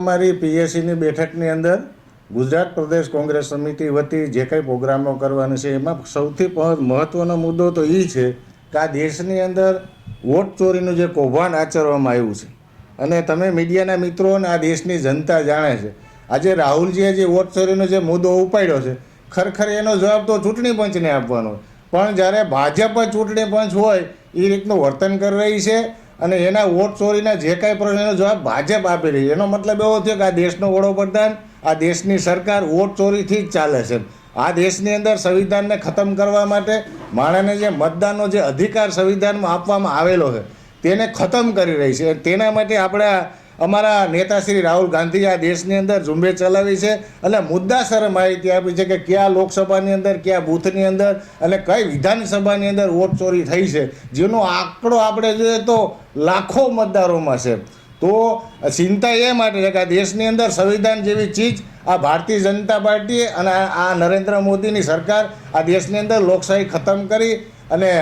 અમારી પીએસસીની બેઠકની અંદર ગુજરાત પ્રદેશ કોંગ્રેસ સમિતિ વતી જે કંઈ પ્રોગ્રામો કરવાના છે, એમાં સૌથી મહત્ત્વનો મુદ્દો તો એ છે કે આ દેશની અંદર વોટ ચોરીનું જે કૌભાંડ આચરવામાં આવ્યું છે. અને તમે મીડિયાના મિત્રો અને આ દેશની જનતા જાણે છે. આજે રાહુલજીએ જે વોટ ચોરીનો જે મુદ્દો ઉપાડ્યો છે, ખરેખર એનો જવાબ તો ચૂંટણી પંચને આપવાનો પણ જ્યારે ભાજપ ચૂંટણી પંચ હોય એ રીતનું વર્તન કરી રહી છે અને એના વોટ ચોરીના જે કાંઈ પ્રશ્નનો જવાબ ભાજપ આપી રહી એનો મતલબ એવો થયો કે આ દેશનો વડાપ્રધાન, આ દેશની સરકાર વોટ ચોરીથી જ ચાલે છે. આ દેશની અંદર સંવિધાનને ખતમ કરવા માટે માણસને જે મતદાનનો જે અધિકાર સંવિધાનમાં આપવામાં આવેલો છે, તેને ખતમ કરી રહી છે. તેના માટે આપણે અમારા નેતા શ્રી રાહુલ ગાંધી આ દેશની અંદર ઝુંબેશ ચલાવી છે અને મુદ્દાસર માહિતી આપી છે કે કયા લોકસભાની અંદર, કયા બૂથની અંદર અને કઈ વિધાનસભાની અંદર વોટ ચોરી થઈ છે. જેનો આંકડો આપણે જોઈએ તો લાખો મતદારોમાં છે. તો ચિંતા એ માટે છે કે આ દેશની અંદર સંવિધાન જેવી ચીજ આ ભારતીય જનતા પાર્ટી અને આ નરેન્દ્ર મોદીની સરકાર આ દેશની અંદર લોકશાહી ખતમ કરી અને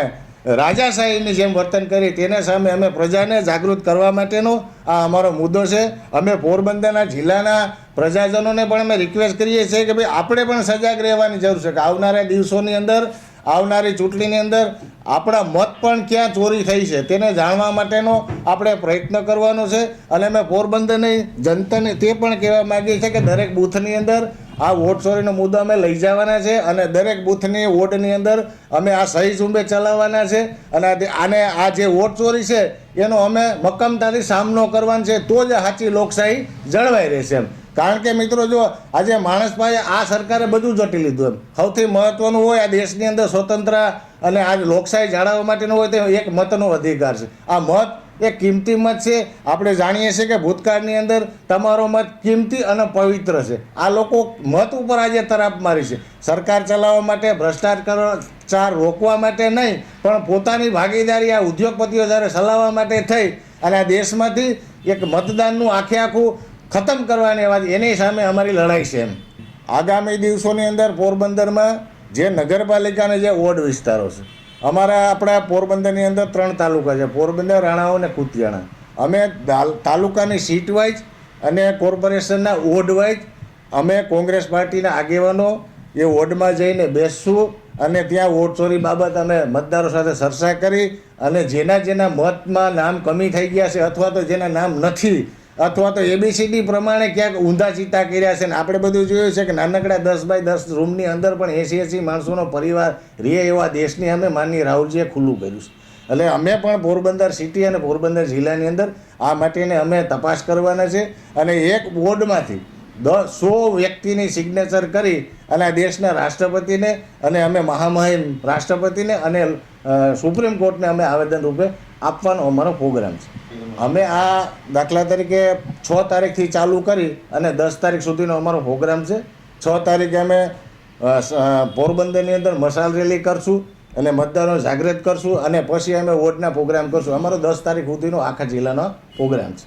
રાજાશાહીની જેમ વર્તન કરી તેના સામે અમે પ્રજાને જાગૃત કરવા માટેનો આ અમારો મુદ્દો છે. અમે પોરબંદરના જિલ્લાના પ્રજાજનોને પણ અમે રિક્વેસ્ટ કરીએ છીએ કે ભાઈ આપણે પણ સજાગ રહેવાની જરૂર છે કે આવનારા દિવસોની અંદર, આવનારી ચૂંટણીની અંદર આપણા મત પણ ક્યાં ચોરી થઈ છે તેને જાણવા માટેનો આપણે પ્રયત્ન કરવાનો છે. અને અમે પોરબંદરની જનતાને તે પણ કહેવા માગીએ છીએ કે દરેક બૂથની અંદર આ વોટ ચોરીનો મુદ્દો અમે લઈ જવાના છે અને દરેક બૂથની વોર્ડની અંદર અમે આ સહી ઝુંબે ચલાવવાના છે અને આને આ જે વોટ ચોરી છે, એનો અમે મક્કમતાથી સામનો કરવાનો છે, તો જ સાચી લોકશાહી જળવાઈ રહેશે એમ. કારણ કે મિત્રો જો આજે માણસ પાસે આ સરકારે બધું જટી લીધું એમ. સૌથી મહત્વનું હોય આ દેશની અંદર સ્વતંત્ર અને આ લોકશાહી જાળવવા માટેનું હોય તો એક મતનો અધિકાર છે. આ મત એ કિંમતી મત છે. આપણે જાણીએ છીએ કે ભૂતકાળની અંદર તમારો મત કિંમતી અને પવિત્ર છે. આ લોકો મત ઉપર આજે તરાપ મારી છે. સરકાર ચલાવવા માટે, ભ્રષ્ટાચાર રોકવા માટે નહીં, પણ પોતાની ભાગીદારી આ ઉદ્યોગપતિઓ જ્યારે ચલાવવા માટે થઈ અને આ દેશમાંથી એક મતદાનનું આખે આખું ખતમ કરવાની વાત એની સામે અમારી લડાઈ છે એમ. આગામી દિવસોની અંદર પોરબંદરમાં જે નગરપાલિકાના જે વોર્ડ વિસ્તારો છે અમારા આપણા પોરબંદરની અંદર ત્રણ તાલુકા છે. પોરબંદર, રાણાઓ અને કુતિયાણા. અમે તાલુકાની સીટ વાઇઝ અને કોર્પોરેશનના વોર્ડ વાઇઝ અમે કોંગ્રેસ પાર્ટીના આગેવાનો એ વોર્ડમાં જઈને બેસશું અને ત્યાં વોટ ચોરી બાબત અમે મતદારો સાથે ચર્ચા કરી અને જેના જેના મતમાં નામ કમી થઈ ગયા છે અથવા તો જેના નામ નથી અથવા તો એબીસીડી પ્રમાણે ક્યાંક ઊંધા ચિત્તા કર્યા છે ને આપણે બધું જોયું છે કે નાનકડા દસ બાય દસ રૂમની અંદર પણ એસી એસી માણસોનો પરિવાર રહે એવા દેશની અમે માનની રાહુલજીએ ખુલ્લું કર્યું છે. એટલે અમે પણ પોરબંદર સિટી અને પોરબંદર જિલ્લાની અંદર આ માટેને અમે તપાસ કરવાના છે અને એક બોર્ડમાંથી દસ સો વ્યક્તિની સિગ્નેચર કરી અને આ દેશના રાષ્ટ્રપતિને અને અમે મહામહિમ રાષ્ટ્રપતિને અને સુપ્રીમ કોર્ટને અમે આવેદન રૂપે આપવાનો અમારો પ્રોગ્રામ છે. અમે આ દાખલા તરીકે છ તારીખથી ચાલુ કરી અને દસ તારીખ સુધીનો અમારો પ્રોગ્રામ છે. છ તારીખે અમે પોરબંદરની અંદર મશાલ રેલી કરશું અને મતદારો જાગૃત કરશું અને પછી અમે વોટના પ્રોગ્રામ કરશું. અમારો દસ તારીખ સુધીનો આખા જિલ્લાનો પ્રોગ્રામ છે.